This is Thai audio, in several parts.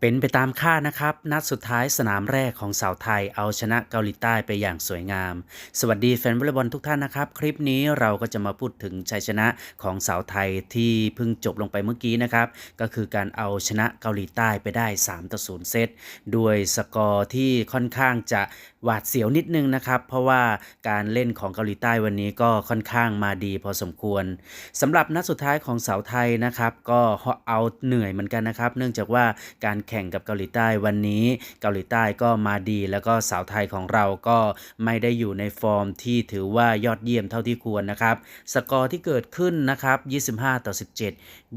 เป็นไปตามคาดนะครับ นัดสุดท้ายสนามแรกของสาวไทยเอาชนะเกาหลีใต้ไปอย่างสวยงาม สวัสดีแฟนวอลเลย์บอลทุกท่านนะครับ คลิปนี้เราก็จะมาพูดถึงชัยชนะของสาวไทยที่เพิ่งจบลงไปเมื่อกี้นะครับ ก็คือการเอาชนะเกาหลีใต้ไปได้3ต่อ0เซตด้วยสกอร์ที่ค่อนข้างจะหวาดเสียวนิดนึงนะครับ เพราะว่าการเล่นของเกาหลีใต้วันนี้ก็ค่อนข้างมาดีพอสมควรสำหรับนัดสุดท้ายของสาวไทยนะครับ ก็เอาเหนื่อยเหมือนกันนะครับ เนื่องจากว่าการแข่งกับเกาหลีใต้วันนี้เกาหลีใต้ก็มาดี แล้วก็สาวไทยของเราก็ไม่ได้อยู่ในฟอร์มที่ถือว่ายอดเยี่ยมเท่าที่ควรนะครับ สกอร์ที่เกิดขึ้นนะครับ 25 ต่อ 17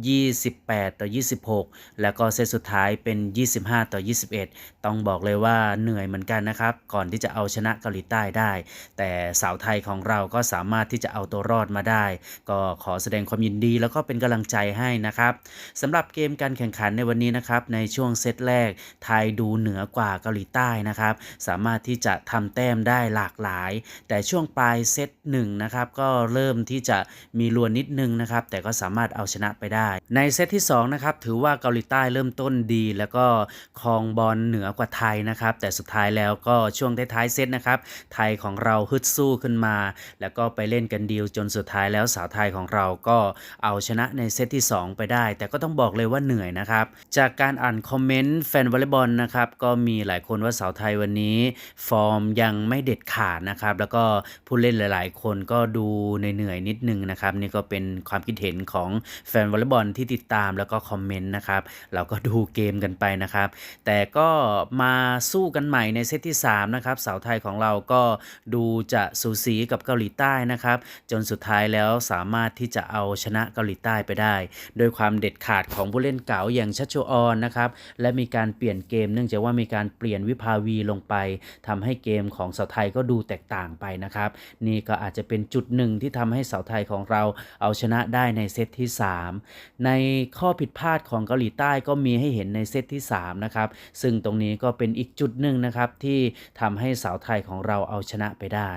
28 ต่อ 26 แล้วก็เซตสุดท้ายเป็น 25 ต่อ 21 ต้องบอกเลยว่าเหนื่อยเหมือนกันนะครับ ก่อนที่จะเอาชนะเกาหลีใต้ได้ แต่สาวไทยของเราก็สามารถที่จะเอาตัวรอดมาได้ ก็ขอแสดงความยินดีแล้วก็เป็นกำลังใจให้นะครับสำหรับเกมการแข่งขันในวันนี้นะครับในช่วงเซตแรก ไทยดูเหนือกว่าเกาหลีใต้นะครับ สามารถที่จะทำแต้มได้หลากหลาย แต่ช่วงปลายเซตหนึ่งนะครับ ก็เริ่มที่จะมีลวนนิดนึงนะครับ แต่ก็สามารถเอาชนะไปได้ ในเซตที่2นะครับ ถือว่าเกาหลีใต้เริ่มต้นดี แล้วก็ครองบอลเหนือกว่าไทยนะครับ แต่สุดท้ายแล้วก็ช่วงท้ายๆเซตนะครับ ไทยของเราฮึดสู้ขึ้นมา แล้วก็ไปเล่นกันดีลจนสุดท้ายแล้วสาวไทยของเราก็เอาชนะในเซตที่ 2 ไปได้ แต่ก็ต้องบอกเลยว่าเหนื่อยนะครับ จากการอ่านคอมเมนต์แฟนวอลเลย์บอลนะครับก็มีหลายคนว่าสาวไทยวันนี้ ฟอร์มยังไม่เด็ดขาดนะครับ แล้วก็ผู้เล่นหลาย ๆ คนก็ดูเหนื่อยนิดนึงนะครับ นี่ก็เป็นความคิดเห็นของแฟนวอลเลย์บอลที่ติดตามแล้วก็คอมเมนต์นะครับเราก็ดูเกมกันไปนะครับ แต่ก็มาสู้กันใหม่ในเซตที่3นะครับสาวไทยของเราก็ดูจะสูสีกับเกาหลีใต้นะครับ จนสุดท้ายแล้วสามารถที่จะเอาชนะเกาหลีใต้ไปได้ โดยความเด็ดขาดของผู้เล่นเก๋าอย่างชัชโชออนนะครับและมีการเปลี่ยนเกม เนื่องจากว่ามีการเปลี่ยนวิภาวีลงไปทำให้เกมของสาวไทยก็ดูแตกต่างไปนะครับ นี่ก็อาจจะเป็นจุดหนึ่งที่ทำให้สาวไทยของเราเอาชนะได้ในเซตที่ 3 ในข้อผิดพลาดของเกาหลีใต้ก็มีให้เห็นในเซตที่3นะครับซึ่งตรงนี้ก็เป็นอีกจุดหนึ่งนะครับที่ทำให้สาวไทยของเราเอาชนะไปได้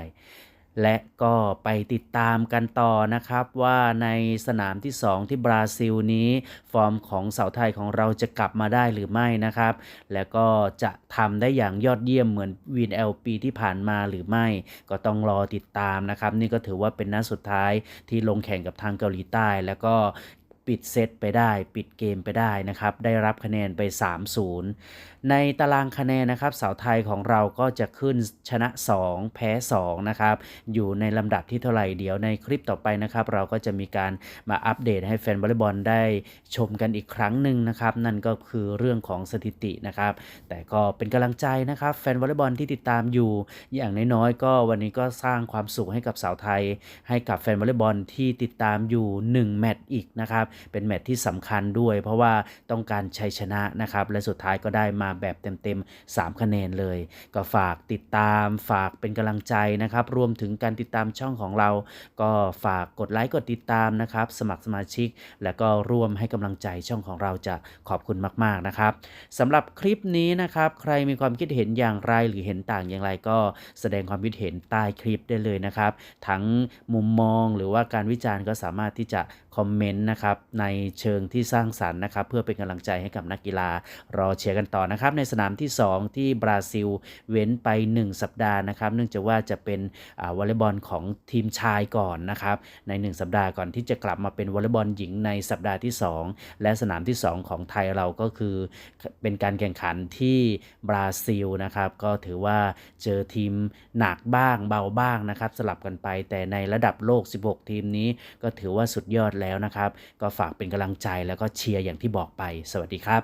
และก็ไปติดตามกันต่อนะครับว่าในสนามที่ 2 ที่บราซิลนี้ ฟอร์มของสาวไทยของเราจะกลับมาได้หรือไม่นะครับ และก็จะทำได้อย่างยอดเยี่ยมเหมือนวีนเอลปีที่ผ่านมาหรือไม่ ก็ต้องรอติดตามนะครับ นี่ก็ถือว่าเป็นนัดสุดท้ายที่ลงแข่งกับทางเกาหลีใต้ แล้วก็ ปิดเซตไปได้ ปิดเกมไปได้นะครับ ได้รับคะแนนไป 3-0 ในตารางคะแนนนะครับสาวไทยของเราก็จะขึ้นชนะ 2 แพ้ 2 นะครับ อยู่ในลำดับที่เท่าไหร่เดี๋ยวในคลิปต่อไปนะครับ เราก็จะมีการมาอัปเดตให้แฟนวอลเลย์บอลได้ชมกันอีกครั้งหนึ่งนะครับ นั่นก็คือเรื่องของสถิตินะครับ แต่ก็เป็นกำลังใจนะครับ แฟนวอลเลย์บอลที่ติดตามอยู่ อย่างน้อยๆก็วันนี้ก็สร้างความสุขให้กับสาวไทย ให้กับแฟนวอลเลย์บอลที่ติดตามอยู่ 1 แมตช์อีกนะครับเป็นแมตช์ที่สำคัญด้วย เพราะว่าต้องการชัยชนะนะครับ และสุดท้ายก็ได้มาแบบเต็มๆ 3 คะแนนเลย ก็ฝากติดตามฝากเป็นกำลังใจนะครับ รวมถึงการติดตามช่องของเรา ก็ฝากกดไลค์กดติดตามนะครับ สมัครสมาชิก แล้วก็ร่วมให้กำลังใจช่องของเราจะขอบคุณมาก ๆนะครับสำหรับคลิปนี้นะครับ ใครมีความคิดเห็นอย่างไรหรือเห็นต่างอย่างไรก็แสดงความคิดเห็นใต้คลิปได้เลยนะครับ ทั้งมุมมองหรือว่าการวิจารณ์ก็สามารถที่จะคอมเมนต์นะครับในเชิงที่สร้างสรรค์นะครับเพื่อเป็นกำลังใจให้กับนักกีฬารอเชียร์กันต่อนะครับในสนามที่ 2 ที่บราซิลเว้นไป 1 สัปดาห์นะครับเนื่องจากว่าจะเป็นวอลเลย์บอลของทีมชายก่อนนะครับใน 1 สัปดาห์ก่อนที่จะกลับมาเป็นวอลเลย์บอลหญิงในสัปดาห์ที่ 2 และสนามที่ 2 ของไทยเราก็คือเป็นการแข่งขันที่บราซิลนะครับก็ถือว่าเจอทีมหนักบ้างเบาบ้างนะครับสลับกันไป แต่ในระดับโลก 16 ทีมนี้ก็ถือว่าสุดยอดแล้วนะครับก็ฝากเป็นกำลังใจแล้วก็เชียร์อย่างที่บอกไป สวัสดีครับ